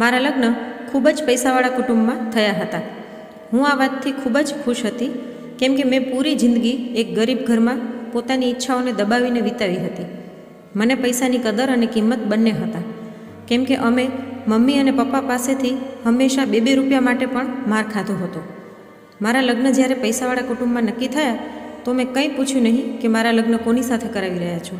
મારા લગ્ન ખૂબ જ પૈસાવાળા કુટુંબમાં થયા હતા. હું આ વાતથી ખૂબ જ ખુશ હતી, કેમ કે મેં પૂરી જિંદગી એક ગરીબ ઘરમાં પોતાની ઈચ્છાઓને દબાવીને વિતાવી હતી. મને પૈસાની કદર અને કિંમત બંને હતા. કેમ કે અમે મમ્મી અને પપ્પા પાસેથી હંમેશા બે બે રૂપિયા માટે પણ માર ખાધો હતો. મારા લગ્ન જ્યારે પૈસાવાળા કુટુંબમાં નક્કી થયા, તો મેં કંઈ પૂછ્યું નહીં કે મારા લગ્ન કોની સાથે કરાવી રહ્યા છો.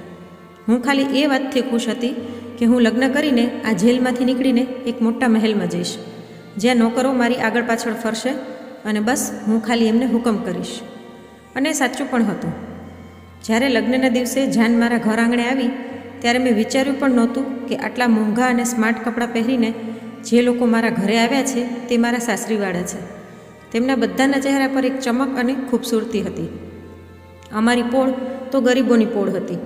હું ખાલી એ વાતથી ખુશ હતી કે હું લગ્ન કરીને આ જેલમાંથી નીકળીને એક મોટા મહેલમાં જઈશ. જ્યાં નોકરો મારી આગળ પાછળ ફરશે અને બસ હું ખાલી એમને હુકમ કરીશ. અને સાચું પણ હતું. જ્યારે લગ્નના દિવસે જાન મારા ઘર આંગણે આવી, ત્યારે મેં વિચાર્યું પણ નહોતું કે આટલા મોંઘા અને સ્માર્ટ કપડાં પહેરીને જે લોકો મારા ઘરે આવ્યા છે તે મારા સાસરીવાળા છે. તેમના બધાના ચહેરા પર એક ચમક અને ખૂબસૂરતી હતી. અમારી પોળ તો ગરીબોની પોળ હતી.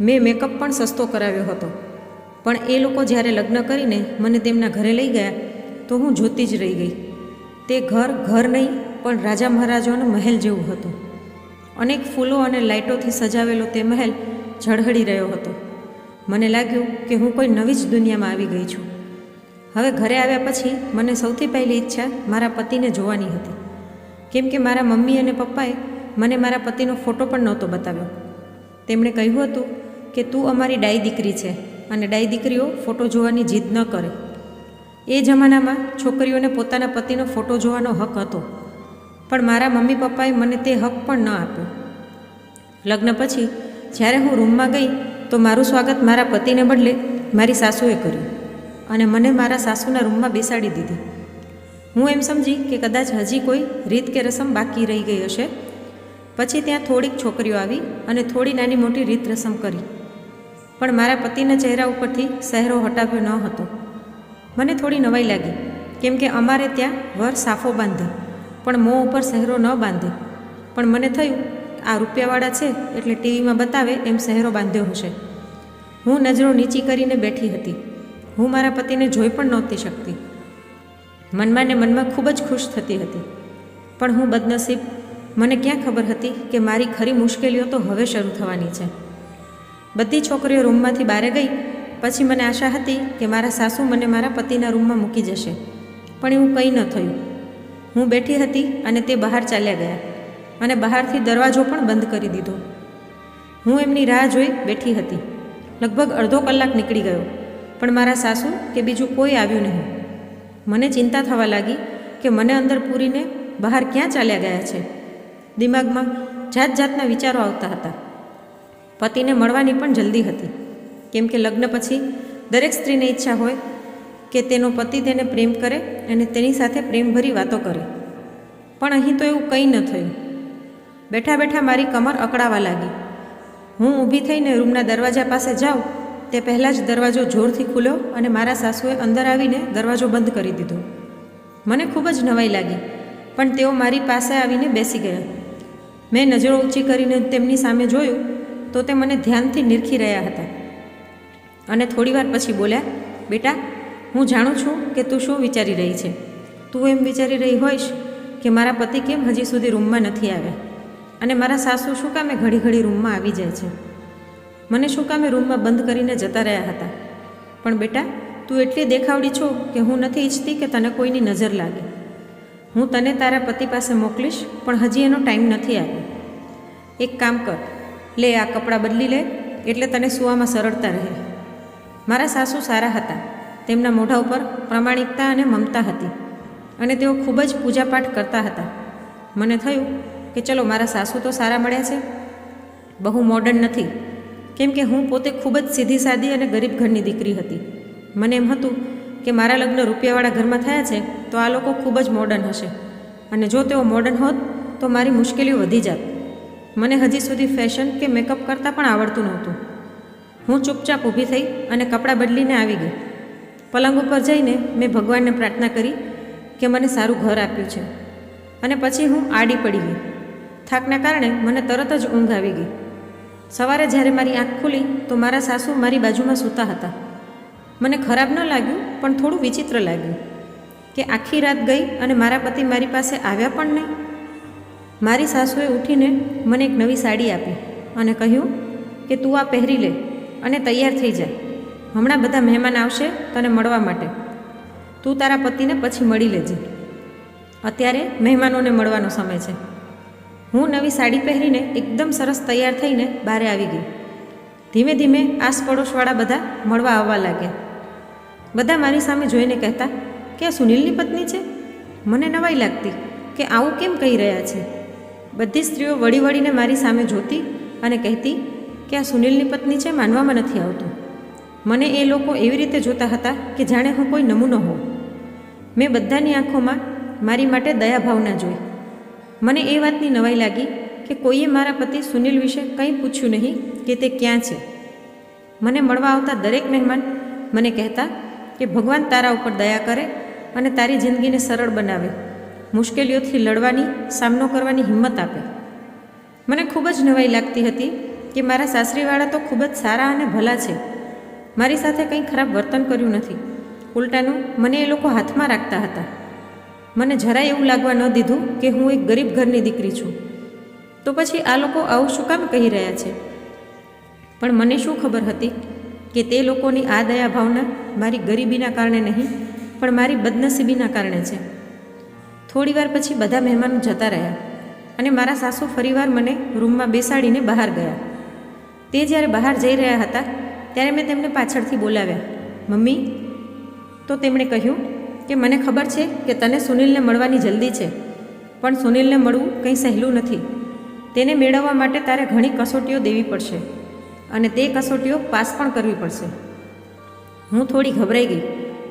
મેં મેકઅપ પણ સસ્તો કરાવ્યો હતો. પણ એ લોકો જ્યારે લગ્ન કરીને મને તેમના ઘરે લઈ ગયા, તો હું જોતી જ રહી ગઈ. તે ઘર ઘર નહીં, પણ રાજા મહારાજાનો મહેલ જેવું હતું. અનેક ફૂલો અને લાઇટોથી સજાવેલો તે મહેલ ઝળહળી રહ્યો હતો. મને લાગ્યું કે હું કોઈ નવી જ દુનિયામાં આવી ગઈ છું. હવે ઘરે આવ્યા પછી મને સૌથી પહેલી ઈચ્છા મારા પતિને જોવાની હતી. કેમ કે મારા મમ્મી અને પપ્પાએ મને મારા પતિનો ફોટો પણ નહોતો બતાવ્યો. તેમણે કહ્યું હતું કે તું અમારી ડાઈ દીકરી છે. અને ડાઈ દીકરીઓ ફોટો જોવાની જીદ ન કરે. એ જમાનામાં છોકરીઓને પોતાના પતિનો ફોટો જોવાનો હક હતો. પણ મારા મમ્મી પપ્પાએ મને તે હક પણ ન આપ્યો. લગ્ન પછી જ્યારે હું રૂમમાં ગઈ તો મારું સ્વાગત મારા પતિને બદલે મારી સાસુએ કર્યું અને મને મારા સાસુના રૂમમાં બેસાડી દીધી. હું એમ સમજી કે કદાચ હજી કોઈ રીત કે રસમ બાકી રહી ગઈ હશે. પછી ત્યાં થોડીક છોકરીઓ આવી અને થોડી નાની મોટી રીત રસમ કરી. પણ મારા પતિના ચહેરા ઉપરથી સહેરો હટાવ્યો ન હતો. મને થોડી નવાઈ લાગી, કેમ કે અમારે ત્યાં વર સાફો બાંધે, પણ મોં ઉપર સહેરો ન બાંધે. પણ મને થયું, આ રૂપિયાવાળા છે એટલે ટીવીમાં બતાવે એમ સહેરો બાંધ્યો હશે. હું નજરો નીચી કરીને બેઠી હતી. હું મારા પતિને જોઈ પણ નહોતી શકતી. મનમાં ને મનમાં ખૂબ જ ખુશ થતી હતી. પણ હું બદનસીબ, મને ક્યાં ખબર હતી કે મારી ખરી મુશ્કેલીઓ તો હવે શરૂ થવાની છે. બધી છોકરીઓ રૂમમાંથી બહાર ગઈ. પછી મને આશા હતી કે મારા સાસુ મને મારા પતિના રૂમમાં મૂકી જશે. પણ એવું કંઈ ન થયું. હું બેઠી હતી અને તે બહાર ચાલ્યા ગયા અને બહારથી દરવાજો પણ બંધ કરી દીધો. હું એમની રાહ જોઈ બેઠી હતી. લગભગ અડધો કલાક નીકળી ગયો, પણ મારા સાસુ કે બીજું કોઈ આવ્યું નહીં. મને ચિંતા થવા લાગી કે મને અંદર પૂરીને બહાર ક્યાં ચાલ્યા ગયા છે? દિમાગમાં જાત જાતના વિચારો આવતા હતા. પતિને મળવાની પણ જલ્દી હતી. કેમ કે લગ્ન પછી દરેક સ્ત્રીને ઈચ્છા હોય કે તેનો પતિ તેને પ્રેમ કરે અને તેની સાથે પ્રેમભરી વાતો કરે. પણ અહીં તો એવું કંઈ ન થયું. બેઠા બેઠા મારી કમર અકળાવા લાગી. હું ઊભી થઈને રૂમના દરવાજા પાસે જાઉં, તે પહેલાં જ દરવાજો જોરથી ખુલ્યો અને મારા સાસુએ અંદર આવીને દરવાજો બંધ કરી દીધો. મને ખૂબ જ નવાઈ લાગી, પણ તેઓ મારી પાસે આવીને બેસી ગયા. મેં નજરો ઊંચી કરીને તેમની સામે જોયું તો તે મને ધ્યાનથી નિરખી રહ્યા હતા. અને થોડીવાર પછી બોલ્યા, બેટા, હું જાણું છું કે તું શું વિચારી રહી છે. તું એમ વિચારી રહી હોઈશ કે મારા પતિ કેમ હજી સુધી રૂમમાં નથી આવ્યા. અને મારા સાસુ શું કામે ઘડી ઘડી રૂમમાં આવી જાય છે? મને શું કામે રૂમમાં બંધ કરીને જતા રહ્યા હતા? પણ બેટા, તું એટલી દેખાવડી છો કે હું નથી ઈચ્છતી કે તને કોઈની નજર લાગે. હું તને તારા પતિ પાસે મોકલીશ, પણ હજી એનો ટાઈમ નથી આવ્યો. એક કામ કર લે, આ કપડાં બદલી લે, એટલે તને સૂવામાં સરળતા રહે. મારા સાસુ સારા હતા. તેમના મોઢા ઉપર પ્રમાણિકતા અને મમતા હતી. અને તેઓ ખૂબ જ પૂજાપાઠ કરતા હતા. મને થયું કે ચલો, મારા સાસુ તો સારા મળ્યા છે. બહુ મોડર્ન નથી. કેમ કે હું પોતે ખૂબ જ સીધી સાદી અને ગરીબ ઘરની દીકરી હતી. મને એમ હતું કે મારા લગ્ન રૂપિયાવાળા ઘરમાં થયા છે, તો આ લોકો ખૂબ જ મોડર્ન હશે. અને જો તેઓ મોડર્ન હોત, તો મારી મુશ્કેલીઓ વધી જાત. મને હજી સુધી ફેશન કે મેકઅપ કરતાં પણ આવડતું નહોતું. હું ચૂપચાપ ઊભી થઈ અને કપડાં બદલીને આવી ગઈ. પલંગ ઉપર જઈને મેં ભગવાનને પ્રાર્થના કરી કે મને સારું ઘર આપ્યું છે. અને પછી હું આડી પડી ગઈ. થાકના કારણે મને તરત જ ઊંઘ આવી ગઈ. સવારે જ્યારે મારી આંખ ખુલી તો મારા સાસુ મારી બાજુમાં સૂતા હતા. મને ખરાબ ન લાગ્યું, પણ થોડું વિચિત્ર લાગ્યું કે આખી રાત ગઈ અને મારા પતિ મારી પાસે આવ્યા પણ નહીં. મારી સાસુએ ઉઠીને મને એક નવી સાડી આપી અને કહ્યું કે તું આ પહેરી લે અને તૈયાર થઈ જા. હમણાં બધા મહેમાન આવશે તને મળવા માટે. તું તારા પતિને પછી મળી લેજે. અત્યારે મહેમાનોને મળવાનો સમય છે. હું નવી સાડી પહેરીને એકદમ સરસ તૈયાર થઈને બહારે આવી ગઈ. ધીમે ધીમે આસપડોશવાળા બધા મળવા આવવા લાગ્યા. બધા મારી સામે જોઈને કહેતા, કે આ સુનિલની પત્ની છે? મને નવાઈ લાગતી કે આવું કેમ કહી રહ્યા છે? બધી સ્ત્રીઓ વળી વળીને મારી સામે જોતી અને કહેતી, કે આ સુનિલની પત્ની છે, માનવામાં નથી આવતું. મને એ લોકો એવી રીતે જોતા હતા કે જાણે હું કોઈ નમૂનો હોઉં. મેં બધાની આંખોમાં મારી માટે દયાભાવના જોઈ. મને એ વાતની નવાઈ લાગી કે કોઈએ મારા પતિ સુનિલ વિશે કંઈ પૂછ્યું નહીં કે તે ક્યાં છે. મને મળવા આવતા દરેક મહેમાન મને કહેતા કે ભગવાન તારા ઉપર દયા કરે અને તારી જિંદગીને સરળ બનાવે. મુશ્કેલીઓથી લડવાની, સામનો કરવાની હિંમત આપે. મને ખૂબ જ નવાઈ લાગતી હતી કે મારા સાસરીવાળા તો ખૂબ જ સારા અને ભલા છે. મારી સાથે કંઈ ખરાબ વર્તન કર્યું નથી. ઉલટાનું, મને એ લોકો હાથમાં રાખતા હતા. મને જરાય એવું લાગવા ન દીધું કે હું એક ગરીબ ઘરની દીકરી છું. તો પછી આ લોકો આવું શું કામ કહી રહ્યા છે? પણ મને શું ખબર હતી કે તે લોકોની આ દયા ભાવના મારી ગરીબીના કારણે નહીં, પણ મારી બદનસીબીના કારણે છે. થોડી વાર પછી બધા મહેમાનો જતા રહ્યા અને મારા સાસુ ફરીવાર મને રૂમમાં બેસાડીને બહાર ગયા. તે જ્યારે બહાર જઈ રહ્યા હતા, ત્યારે મેં તેમને પાછળથી બોલાવ્યા. મમ્મી, તો તેમણે કહ્યું, કે મને ખબર છે કે તને સુનિલને મળવાની જલ્દી છે, પણ સુનિલને મળવું કંઈ સહેલું નથી. તેને મેળવવા માટે તારે ઘણી કસોટીઓ દેવી પડશે અને તે કસોટીઓ પાસ પણ કરવી પડશે. હું થોડી ગભરાઈ ગઈ.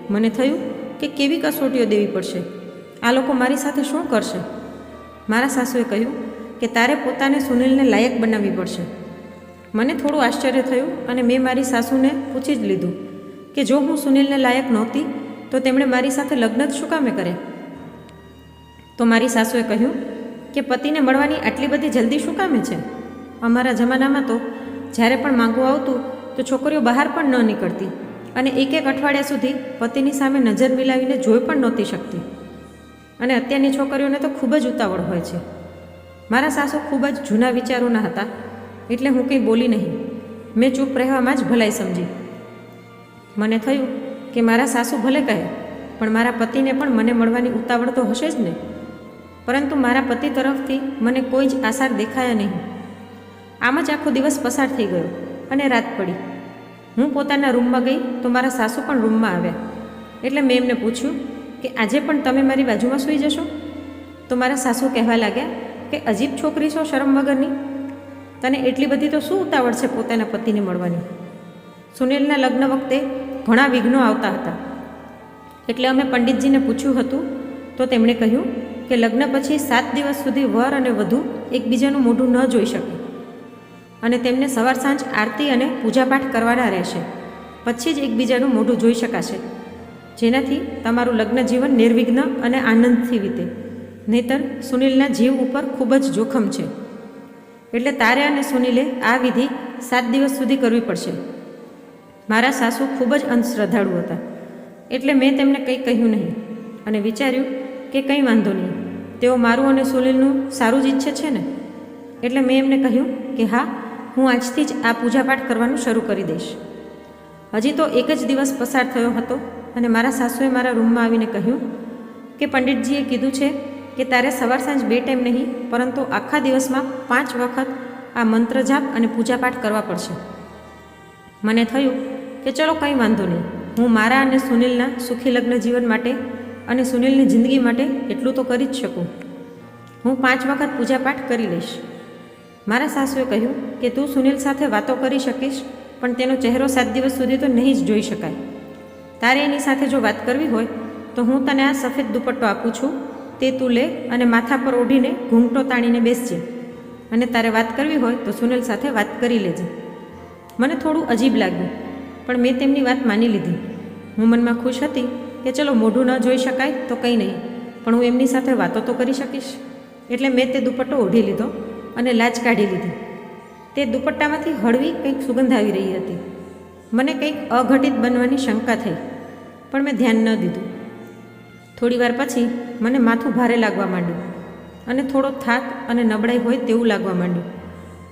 મને થયું કે કેવી કસોટીઓ દેવી પડશે? આ લોકો મારી સાથે શું કરશે? મારા સાસુએ કહ્યું કે તારે પોતાને સુનિલને લાયક બનાવવી પડશે. મને થોડું આશ્ચર્ય થયું અને મેં મારી સાસુને પૂછી જ લીધું કે જો હું સુનિલને લાયક નહોતી, તો તેમણે મારી સાથે લગ્ન જ શું કામે કરે? તો મારી સાસુએ કહ્યું કે પતિને મળવાની આટલી બધી જલ્દી શું કામે છે? અમારા જમાનામાં તો જ્યારે પણ માંગવું આવતું, તો છોકરીઓ બહાર પણ ન નીકળતી અને એક એક અઠવાડિયા સુધી પતિની સામે નજર મિલાવીને જોઈ પણ નહોતી શકતી. અને અત્યારની છોકરીઓને તો ખૂબ જ ઉતાવળ હોય છે. મારા સાસુ ખૂબ જ જૂના વિચારોના હતા, એટલે હું કંઈ બોલી નહીં. મેં ચૂપ રહેવામાં જ ભલાઈ સમજી. મને થયું કે મારા સાસુ ભલે કહે, પણ મારા પતિને પણ મને મળવાની ઉતાવળ તો હશે જ ને. પરંતુ મારા પતિ તરફથી મને કોઈ જ આસાર દેખાયા નહીં. આમ જ આખો દિવસ પસાર થઈ ગયો અને રાત પડી. હું પોતાના રૂમમાં ગઈ તો મારા સાસુ પણ રૂમમાં આવ્યા. એટલે મેં એમને પૂછ્યું કે આજે પણ તમે મારી બાજુમાં સૂઈ જશો? તો મારા સાસુ કહેવા લાગ્યા કે અજીબ છોકરી છો શરમ વગરની. તને એટલી બધી તો શું ઉતાવળ છે પોતાના પતિને મળવાની? સુનિલના લગ્ન વખતે ઘણા વિઘ્નો આવતા હતા. એટલે અમે પંડિતજીને પૂછ્યું હતું, તો તેમણે કહ્યું કે લગ્ન પછી સાત દિવસ સુધી વર અને વધુ એકબીજાનું મોઢું ન જોઈ શકે. અને તેમને સવાર સાંજ આરતી અને પૂજાપાઠ કરવાના રહેશે. પછી જ એકબીજાનું મોઢું જોઈ શકાશે. જેનાથી તમારું લગ્ન જીવન નિર્વિઘ્ન અને આનંદથી વીતે. નહીતર સુનિલના જીવ ઉપર ખૂબ જ જોખમ છે. એટલે તારે અને સુનિલે આ વિધિ સાત દિવસ સુધી કરવી પડશે. મારા સાસુ ખૂબ જ અંધશ્રદ્ધાળુ હતા. એટલે મેં તેમને કંઈ કહ્યું નહીં. અને વિચાર્યું કે કંઈ વાંધો નહીં. તેઓ મારું અને સુનિલનું સારું જ ઈચ્છે છે ને? એટલે મેં એમને કહ્યું કે હા, હું આજથી જ આ પૂજાપાઠ કરવાનું શરૂ કરી દઈશ. હજી તો એક જ દિવસ પસાર થયો હતો. અને મારા સાસુએ મારા રૂમમાં આવીને કહ્યું કે પંડિતજીએ કીધું છે કે તારે સવાર સાંજ બે ટાઈમ નહીં, પરંતુ આખા દિવસમાં પાંચ વખત આ મંત્ર જાપ અને પૂજાપાઠ કરવા પડશે. મને થયું કે ચલો કંઈ વાંધો નહીં. હું મારા અને સુનિલના સુખી લગ્ન જીવન માટે અને સુનિલની જિંદગી માટે એટલું તો કરી જ શકું. હું પાંચ વખત પૂજાપાઠ કરી લઈશ. મારા સાસુએ કહ્યું કે તું સુનિલ સાથે વાતો કરી શકીશ, પણ તેનો ચહેરો સાત દિવસ સુધી તો નહીં જ જોઈ શકાય. તારે એની સાથે જો વાત કરવી હોય, તો હું તને આ સફેદ દુપટ્ટો આપું છું. તે તું લે અને માથા પર ઓઢીને ઘૂંઘટો તાણીને બેસજે. અને તારે વાત કરવી હોય, તો સુનિલ સાથે વાત કરી લેજે. મને થોડું અજીબ લાગ્યું, પણ મેં તેમની વાત માની લીધી. હું મનમાં ખુશ હતી કે ચલો મોઢું ન જોઈ શકાય તો કંઈ નહીં, પણ હું એમની સાથે વાતો તો કરી શકીશ. એટલે મેં તે દુપટ્ટો ઓઢી લીધો અને લાજ કાઢી લીધી. તે દુપટ્ટામાંથી હળવી કંઈક સુગંધ આવી રહી હતી. મને કંઈક અઘટિત બનવાની શંકા થઈ, પણ મેં ધ્યાન ન દીધું. થોડીવાર પછી મને માથું ભારે લાગવા માંડ્યું અને થોડો થાક અને નબળાઈ હોય તેવું લાગવા માંડ્યું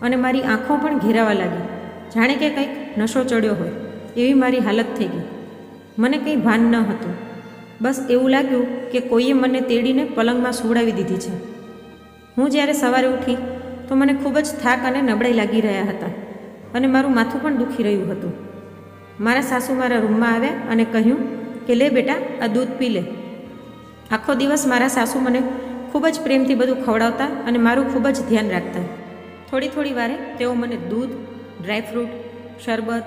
અને મારી આંખો પણ ઘેરાવા લાગી. જાણે કે કંઈક નશો ચડ્યો હોય એવી મારી હાલત થઈ ગઈ. મને કંઈ ભાન ન હતું. બસ એવું લાગ્યું કે કોઈએ મને તેડીને પલંગમાં સુવડાવી દીધી છે. હું જ્યારે સવારે ઉઠી તો મને ખૂબ જ થાક અને નબળાઈ લાગી રહ્યા હતા અને મારું માથું પણ દુખી રહ્યું હતું. મારા સાસુ મારા રૂમમાં આવ્યા અને કહ્યું કે, લે બેટા, આ દૂધ પી લે. આખો દિવસ મારા સાસુ મને ખૂબ જ પ્રેમથી બધું ખવડાવતા અને મારું ખૂબ જ ધ્યાન રાખતા. થોડી થોડી વારે તેઓ મને દૂધ ડ્રાયફ્રૂટ શરબત,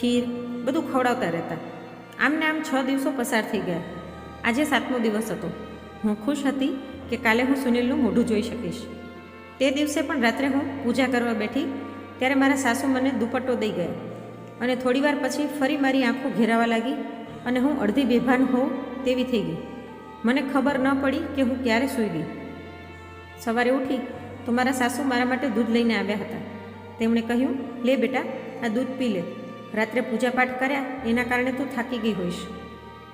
ખીર બધું ખવડાવતા રહેતા. આમને આમ છ દિવસો પસાર થઈ ગયા. આજે સાતમો દિવસ હતો. હું ખુશ હતી કે કાલે હું સુનિલનું મોઢું જોઈ શકીશ. તે દિવસે પણ રાત્રે હું પૂજા કરવા બેઠી ત્યારે મારા સાસુ મને દુપટ્ટો દઈ ગયા. અને થોડીવાર પછી ફરી મારી આંખો ઘેરાવા લાગી અને હું અડધી બેભાન હોઉં તેવી થઈ ગઈ. મને ખબર ન પડી કે હું ક્યારે સૂઈ ગઈ. સવારે ઉઠી તો મારા સાસુ મારા માટે દૂધ લઈને આવ્યા હતા. તેમણે કહ્યું, લે બેટા, આ દૂધ પી લે. રાત્રે પૂજાપાઠ કર્યા, એના કારણે તું થાકી ગઈ હોઈશ.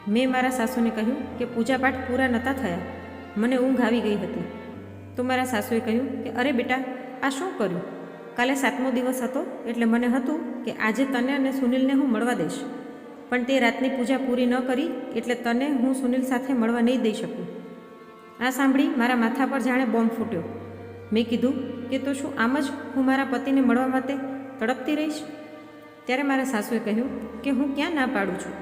મેં મારા સાસુને કહ્યું કે પૂજાપાઠ પૂરા નહોતા થયા. મને ઊંઘ આવી ગઈ હતી. તો મારા સાસુએ કહ્યું કે, અરે બેટા, આ શું કર્યું? કાલે સાતમો દિવસ હતો એટલે મને હતું કે આજે તને અને સુનિલને હું મળવા દઈશ. પણ તે રાતની પૂજા પૂરી ન કરી એટલે તને હું સુનિલ સાથે મળવા નહીં દઈ શકું. આ સાંભળી મારા માથા પર જાણે બોમ્બ ફૂટ્યો. મેં કીધું કે તો શું આમ જ હું મારા પતિને મળવા માટે તડપતી રહીશ? ત્યારે મારા સાસુએ કહ્યું કે હું ક્યાં ના પાડું છું.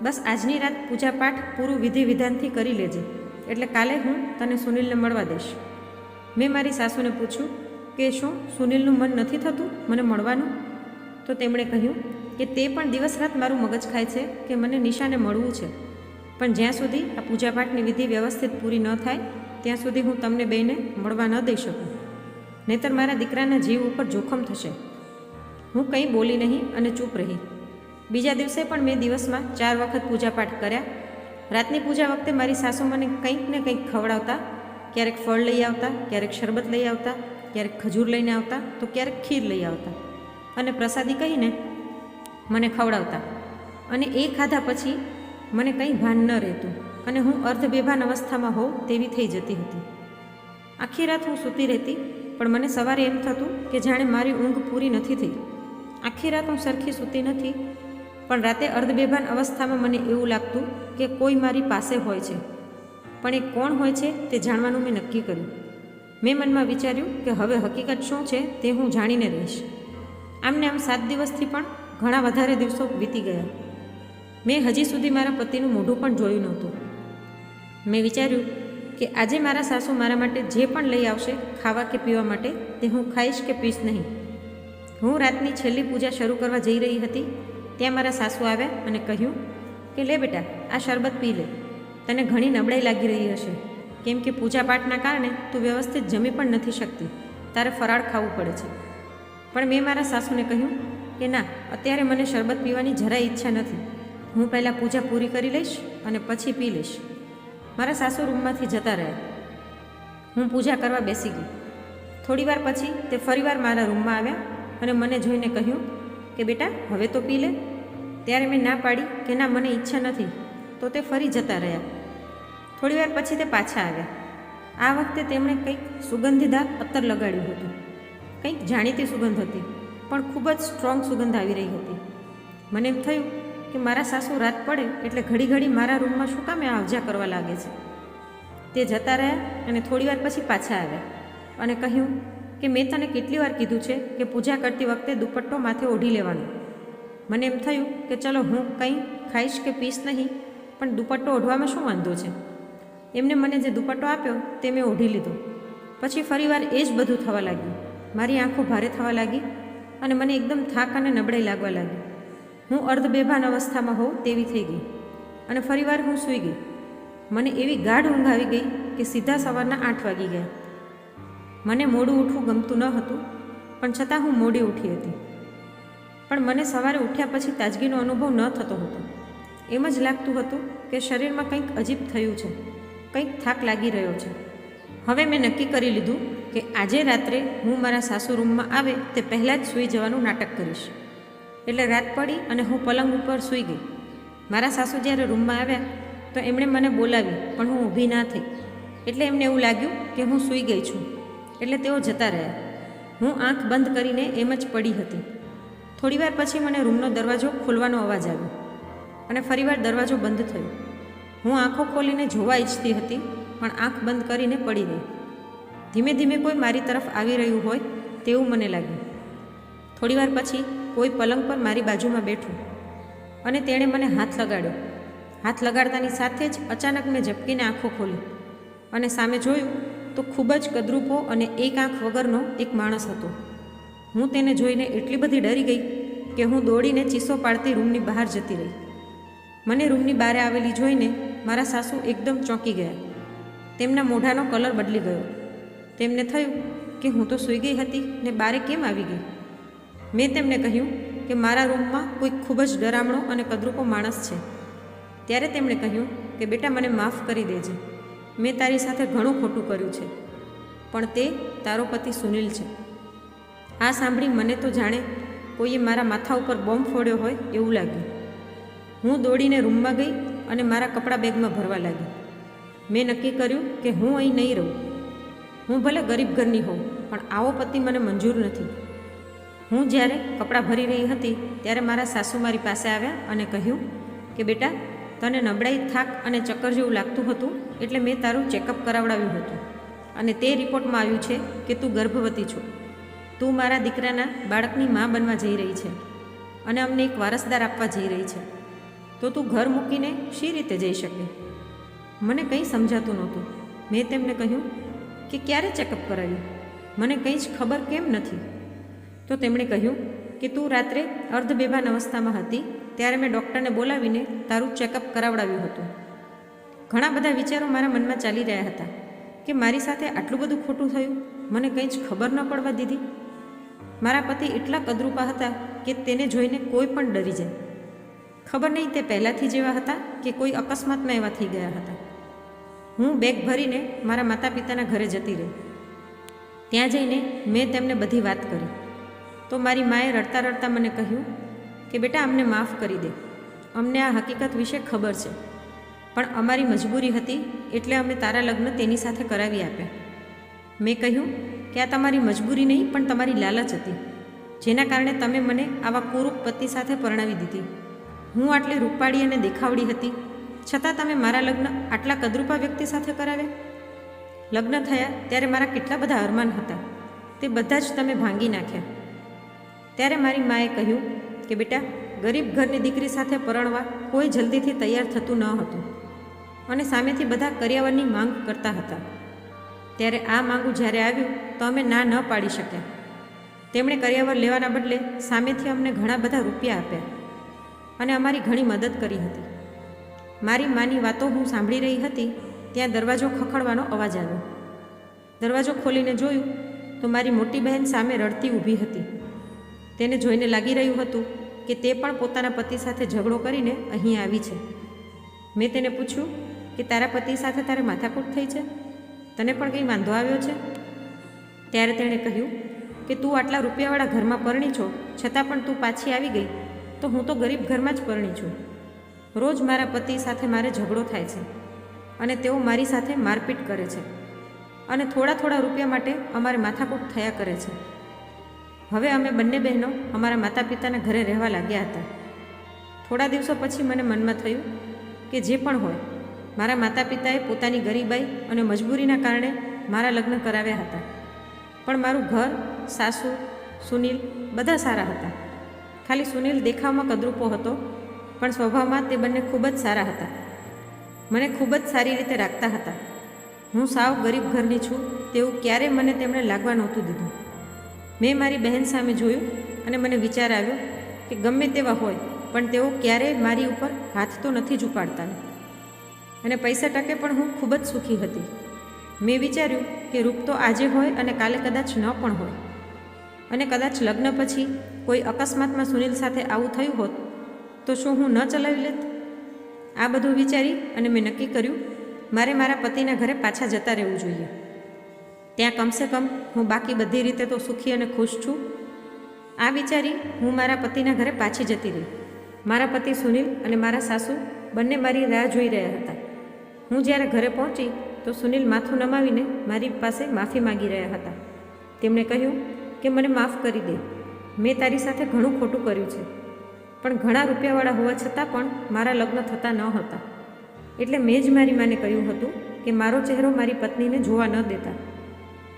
બસ આજની રાત પૂજાપાઠ પૂરું વિધિ વિધાનથી કરી લેજે. એટલે કાલે હું તને સુનિલને મળવા દઈશ. મેં મારી સાસુને પૂછ્યું કે શું? સુનિલનું મન નથી થતું મને મળવાનું? તો તેમણે કહ્યું કે તે પણ દિવસ રાત મારું મગજ ખાય છે કે મને નિશાને મળવું છે. પણ જ્યાં સુધી આ પૂજાપાઠની વિધિ વ્યવસ્થિત પૂરી ન થાય, ત્યાં સુધી હું તમને બેને મળવા ન દઈ શકું. નહીતર મારા દીકરાના જીવ ઉપર જોખમ થશે. હું કંઈ બોલી નહીં અને ચૂપ રહી. બીજા દિવસે પણ મેં દિવસમાં ચાર વખત પૂજાપાઠ કર્યા. રાતની પૂજા વખતે મારી સાસુ મને કંઈક ને કંઈક ખવડાવતા, ક્યારેક ફળ લઈ આવતા, ક્યારેક શરબત લઈ આવતા ક્યારેક ખજૂર લઈને આવતા, તો ક્યારેક ખીર લઈ આવતા. અને પ્રસાદી કહીને મને ખવડાવતા. અને એ ખાધા પછી મને કંઈ ભાન ન રહેતું અને હું અર્ધ બેભાન અવસ્થામાં હોઉં તેવી થઈ જતી હતી. આખી રાત હું સૂતી રહેતી, પણ મને સવારે એમ થતું કે જાણે મારી ઊંઘ પૂરી નથી થઈ. આખી રાત હું સરખી સૂતી નથી, પણ રાતે અર્ધ બેભાન અવસ્થામાં મને એવું લાગતું કે કોઈ મારી પાસે હોય છે. પણ એ કોણ હોય છે તે જાણવાનું મેં નક્કી કર્યું. મેં મનમાં વિચાર્યું કે હવે હકીકત શું છે તે હું જાણીને રહીશ. આમને આમ સાત દિવસથી પણ ઘણા વધારે દિવસો વીતી ગયા. મેં હજી સુધી મારા પતિનું મોઢું પણ જોયું નહોતું. મેં વિચાર્યું કે આજે મારા સાસુ મારા માટે જે પણ લઈ આવશે, ખાવા કે પીવા માટે, તે હું ખાઈશ કે પીશ નહીં. હું રાતની છેલ્લી પૂજા શરૂ કરવા જઈ રહી હતી, ત્યાં મારા સાસુ આવ્યા અને કહ્યું કે, લે બેટા, આ શરબત પી લે. તને ઘણી નબળાઈ લાગી રહી હશે. કેમ કે પૂજાપાઠના કારણે તું વ્યવસ્થિત જમી પણ નથી શકતી. તારે ફરાળ ખાવું પડે છે. પણ મેં મારા સાસુને કહ્યું કે ના, અત્યારે મને શરબત પીવાની જરાય ઈચ્છા નથી. હું પહેલાં પૂજા પૂરી કરી લઈશ અને પછી પી લઈશ. મારા સાસુ રૂમમાંથી જતા રહ્યા હું પૂજા કરવા બેસી ગઈ. થોડીવાર પછી તે ફરીવાર મારા રૂમમાં આવ્યા અને મને જોઈને કહ્યું કે બેટા, હવે તો પી લે. ત્યારે મેં ના પાડી કે ના, મને ઈચ્છા નથી. તો તે ફરી જતા રહ્યા. થોડીવાર પછી તે પાછા આવ્યા. આ વખતે તેમણે કંઈક સુગંધીદાર અત્તર લગાડ્યું હતું. કંઈક જાણીતી સુગંધ હતી, પણ ખૂબ જ સ્ટ્રોંગ સુગંધ આવી રહી હતી. મને એમ થયું કે મારા સાસુ રાત પડે એટલે ઘડી ઘડી મારા રૂમમાં શું કામે આવજા કરવા લાગે છે. તે જતા રહ્યા અને થોડીવાર પછી પાછા આવ્યા અને કહ્યું કે મેં તને કેટલી વાર કીધું છે કે પૂજા કરતી વખતે દુપટ્ટો માથે ઓઢી લેવાનો. મને એમ થયું કે ચલો હું કંઈ ખાઈશ કે પીશ નહીં, પણ દુપટ્ટો ઓઢવામાં શું વાંધો છે? એમને મને જે દુપટ્ટો આપ્યો તે મેં ઓઢી લીધો. પછી ફરીવાર એ જ બધું થવા લાગ્યું. મારી આંખો ભારે થવા લાગી અને મને એકદમ થાક અને નબળાઈ લાગવા લાગી. હું અર્ધ બેભાન અવસ્થામાં હોઉં તેવી થઈ ગઈ અને ફરીવાર હું સૂઈ ગઈ. મને એવી ગાઢ ઊંઘ આવી ગઈ કે સીધા સવારના આઠ વાગી ગયા. મને મોડું ઉઠવું ગમતું ન હતું, પણ છતાં હું મોડી ઉઠી હતી. પણ મને સવારે ઉઠ્યા પછી તાજગીનો અનુભવ ન થતો હતો. એમ જ લાગતું હતું કે શરીરમાં કંઈક અજીબ થયું છે. કંઈક થાક લાગી રહ્યો છે. હવે મેં નક્કી કરી લીધું કે આજે રાત્રે હું મારા સાસુ રૂમમાં આવે તે પહેલાં જ સૂઈ જવાનું નાટક કરીશ. એટલે રાત પડી અને હું પલંગ ઉપર સૂઈ ગઈ. મારા સાસુ જ્યારે રૂમમાં આવ્યા તો એમણે મને બોલાવી, પણ હું ઊભી ના થઈ. એટલે એમને એવું લાગ્યું કે હું સૂઈ ગઈ છું. એટલે તેઓ જતા રહ્યા. હું આંખ બંધ કરીને એમ જ પડી હતી. થોડીવાર પછી મને રૂમનો દરવાજો ખોલવાનો અવાજ આવ્યો અને ફરીવાર દરવાજો બંધ થયો. હું આંખો ખોલીને જોવા ઈચ્છતી હતી, પણ આંખ બંધ કરીને પડી ગઈ. ધીમે ધીમે કોઈ મારી તરફ આવી રહ્યું હોય તેવું મને લાગ્યું. થોડીવાર પછી કોઈ પલંગ પર મારી બાજુમાં બેઠું અને તેણે મને હાથ લગાડ્યો. હાથ લગાડતાની સાથે જ અચાનક મેં ઝપકીને આંખો ખોલી અને સામે જોયું તો ખૂબ જ કદરૂપો અને એક આંખ વગરનો એક માણસ હતો. હું તેને જોઈને એટલી બધી ડરી ગઈ કે હું દોડીને ચીસો પાડતી રૂમની બહાર જતી રહી. મને રૂમની બહાર આવેલી જોઈને મારા સાસુ એકદમ ચોંકી ગયા. તેમના મોઢાનો કલર બદલી ગયો. તેમને થયું કે હું તો સૂઈ ગઈ હતી ને બારે કેમ આવી ગઈ? મેં તેમને કહ્યું કે મારા રૂમમાં કોઈ ખૂબ જ ડરામણો અને કદરૂપો માણસ છે. ત્યારે તેમણે કહ્યું કે બેટા મને માફ કરી દેજે. મેં તારી સાથે ઘણું ખોટું કર્યું છે, પણ તે તારો પતિ સુનિલ છે. આ સાંભળી મને તો જાણે કોઈએ મારા માથા ઉપર બોમ્બ ફોડ્યો હોય એવું લાગ્યું. હું દોડીને રૂમમાં ગઈ અને મારા કપડાં બેગમાં ભરવા લાગી મેં નક્કી કર્યું કે હું અહીં નહીં રહું. હું ભલે ગરીબ ઘરની હોઉં, પણ આવો પતિ મને મંજૂર નથી. હું જ્યારે કપડાં ભરી રહી હતી, ત્યારે મારા સાસુ મારી પાસે આવ્યા અને કહ્યું કે, બેટા, તને નબળાઈ, થાક અને ચક્કર જેવું લાગતું હતું એટલે મેં તારું ચેકઅપ કરાવડાવ્યું હતું. અને તે રિપોર્ટમાં આવ્યું છે કે તું ગર્ભવતી છો. તું મારા દીકરાના બાળકની મા બનવા જઈ રહી છે અને અમને એક વારસદાર આપવા જઈ રહી છે. તો તું ઘર મૂકીને શી રીતે જઈ શકે? મને કંઈ સમજાતું નહોતું. મેં તેમને કહ્યું કે ક્યારે ચેકઅપ કરાવ્યું? મને કંઈ જ ખબર કેમ નથી. તો તેમણે કહ્યું કે તું રાત્રે અર્ધ બેભાન અવસ્થામાં હતી, ત્યારે મેં ડૉક્ટરને બોલાવીને તારું ચેકઅપ કરાવડાવ્યું હતું. ઘણા બધા વિચારો મારા મનમાં ચાલી રહ્યા હતા કે મારી સાથે આટલું બધું ખોટું થયું? મને કંઈ જ ખબર ન પડવા દીધી? મારા પતિ એટલા કદરૂપા હતા કે તેને જોઈને કોઈ પણ ડરી જાય. ખબર નહીં તે પહેલાંથી જેવા હતા કે કોઈ અકસ્માતમાં એવા થઈ ગયા હતા? હું બેગ ભરીને મારા માતા પિતાના ઘરે જતી રહી. ત્યાં જઈને મેં તેમને બધી વાત કરી. તો મારી માએ રડતા રડતા મને કહ્યું કે, બેટા, અમને માફ કરી દે. અમને આ હકીકત વિશે ખબર છે. પણ અમારી મજબૂરી હતી એટલે અમે તારા લગ્ન તેની સાથે કરાવી આપ્યા. મેં કહ્યું કે, આ તમારી મજબૂરી નહીં, પણ તમારી લાલચ હતી, જેના કારણે તમે મને આવા કુરૂપ પતિ સાથે પરણાવી દીધી. હું આટલી રૂપાળી અને દેખાવડી હતી? છતાં તમે મારા લગ્ન આટલા કદરૂપા વ્યક્તિ સાથે કરાવ્યા? લગ્ન થયા ત્યારે મારા કેટલા બધા અરમાન હતા. તે બધા જ તમે ભાંગી નાખ્યા. ત્યારે મારી માએ કહ્યું કે, બેટા, ગરીબ ઘરની દીકરી સાથે પરણવા કોઈ જલ્દીથી તૈયાર થતું ન હતું. અને સામેથી બધા કરિયાવરની માંગ કરતા હતા. ત્યારે આ માંગુ જ્યારે આવ્યું, તો અમે ના ન પાડી શક્યા. તેમણે કરિયાવર લેવાના બદલે સામેથી અમને ઘણા બધા રૂપિયા આપ્યા. અને અમારી ઘણી મદદ કરી હતી. મારી માની વાતો હું સાંભળી રહી હતી, ત્યાં દરવાજો ખખડવાનો અવાજ આવ્યો. દરવાજો ખોલીને જોયું તો મારી મોટી બહેન સામે રડતી ઊભી હતી. તેને જોઈને લાગી રહ્યું હતું કે તે પણ પોતાના પતિ સાથે ઝઘડો કરીને અહીં આવી છે. મેં તેને પૂછ્યું કે તારા પતિ સાથે તારે માથાકૂટ થઈ છે? તને પણ કંઈ વાંધો આવ્યો છે? ત્યારે તેણે કહ્યું કે તું આટલા રૂપિયાવાળા ઘરમાં પરણી છો, છતાં પણ તું પાછી આવી ગઈ. તો હું તો ગરીબ ઘરમાં જ પરણી છું. રોજ મારા પતિ સાથે મારે ઝઘડો થાય છે અને તેઓ મારી સાથે મારપીટ કરે છે અને થોડા થોડા રૂપિયા માટે અમારે માથાકૂટ થયા કરે છે. હવે અમે બંને બહેનો અમારા માતા પિતાના ઘરે રહેવા લાગ્યા હતા. થોડા દિવસો પછી મને મનમાં થયું કે જે પણ હોય, મારા માતા પિતાએ પોતાની ગરીબાઈ અને મજબૂરીના કારણે મારા લગ્ન કરાવ્યા હતા. પણ મારું ઘર, સાસુ, સુનિલ બધા સારા હતા. ખાલી સુનિલ દેખાવમાં કદરૂપો હતો, પણ સ્વભાવમાં તે બંને ખૂબ જ સારા હતા. મને ખૂબ જ સારી રીતે રાખતા હતા. હું સાવ ગરીબ ઘરની છું તેવું ક્યારેય મને તેમણે લાગવા નહોતું દીધું. મેં મારી બહેન સામે જોયું અને મને વિચાર આવ્યો કે ગમે તેવા હોય, પણ તેઓ ક્યારેય મારી ઉપર હાથ તો નથી જ ઉપાડતા. અને પૈસા ટકે પણ હું ખૂબ જ સુખી હતી. મેં વિચાર્યું કે રૂપ તો આજે હોય અને કાલે કદાચ ન પણ હોય. અને કદાચ લગ્ન પછી કોઈ અકસ્માતમાં સુનિલ સાથે આવું થયું હોત, તો શું હું ન ચલાવી લેત? આ બધું વિચારી અને મેં નક્કી કર્યું, મારે મારા પતિના ઘરે પાછા જતા રહેવું જોઈએ. ત્યાં કમસે કમ હું બાકી બધી રીતે તો સુખી અને ખુશ છું. આ વિચારી હું મારા પતિના ઘરે પાછી જતી રહી. મારા પતિ સુનિલ અને મારા સાસુ બંને મારી રાહ જોઈ રહ્યા હતા. હું જ્યારે ઘરે પહોંચી, તો સુનિલ માથું નમાવીને મારી પાસે માફી માગી રહ્યા હતા. તેમણે કહ્યું કે મને માફ કરી દે. મેં તારી સાથે ઘણું ખોટું કર્યું છે. પણ ઘણા રૂપિયાવાળા હોવા છતાં પણ મારા લગ્ન થતા ન હતા. એટલે મેં જ મારી માને કહ્યું હતું કે મારો ચહેરો મારી પત્નીને જોવા ન દેતા.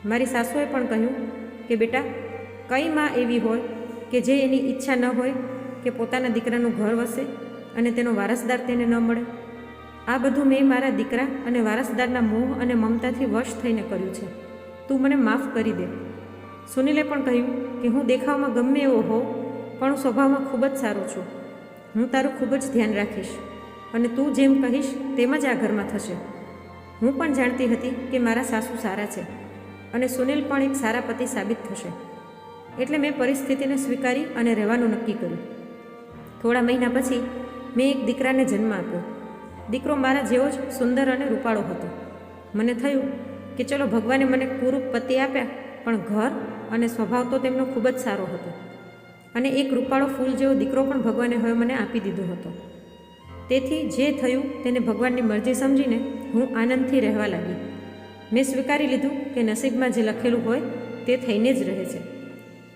મારી સાસુએ પણ કહ્યું કે, બેટા, કઈ માં એવી હોય કે જે એની ઈચ્છા ન હોય કે પોતાના દીકરાનું ઘર વસે અને તેનો વારસદાર તેને ન મળે? આ બધું મેં મારા દીકરા અને વારસદારના મોહ અને મમતાથી વશ થઈને કર્યું છે. તું મને માફ કરી દે. સુનિલે પણ કહ્યું કે હું દેખાવમાં ગમે એવો હોઉં, પણ હું સ્વભાવમાં ખૂબ જ સારો છું. હું તારું ખૂબ જ ધ્યાન રાખીશ અને તું જેમ કહીશ તેમ જ આ ઘરમાં થશે. હું પણ જાણતી હતી કે મારા સાસુ સારા છે અને સુનિલ પણ એક સારા પતિ સાબિત થશે. એટલે મેં પરિસ્થિતિને સ્વીકારી અને રહેવાનું નક્કી કર્યું. થોડા મહિના પછી મેં એક દીકરાને જન્મ આપ્યો. દીકરો મારા જેવો જ સુંદર અને રૂપાળો હતો. મને થયું કે ચલો ભગવાને મને પૂરું પતિ આપ્યા, પણ ઘર અને સ્વભાવ તો તેમનો ખૂબ જ સારો હતો. અને એક રૂપાળો ફૂલ જેવો દીકરો પણ ભગવાને હવે મને આપી દીધો હતો. તેથી જે થયું તેને ભગવાનની મરજી સમજીને હું આનંદથી રહેવા લાગી. મેં સ્વીકારી લીધું કે નસીબમાં જે લખેલું હોય તે થઈને જ રહે છે.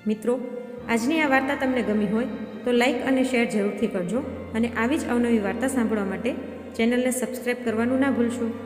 મિત્રો, આજની આ વાર્તા તમને ગમી હોય તો લાઇક અને શેર જરૂરથી કરજો અને આવી જ અવનવી વાર્તા સાંભળવા માટે ચેનલને સબસ્ક્રાઈબ કરવાનું ના ભૂલશો.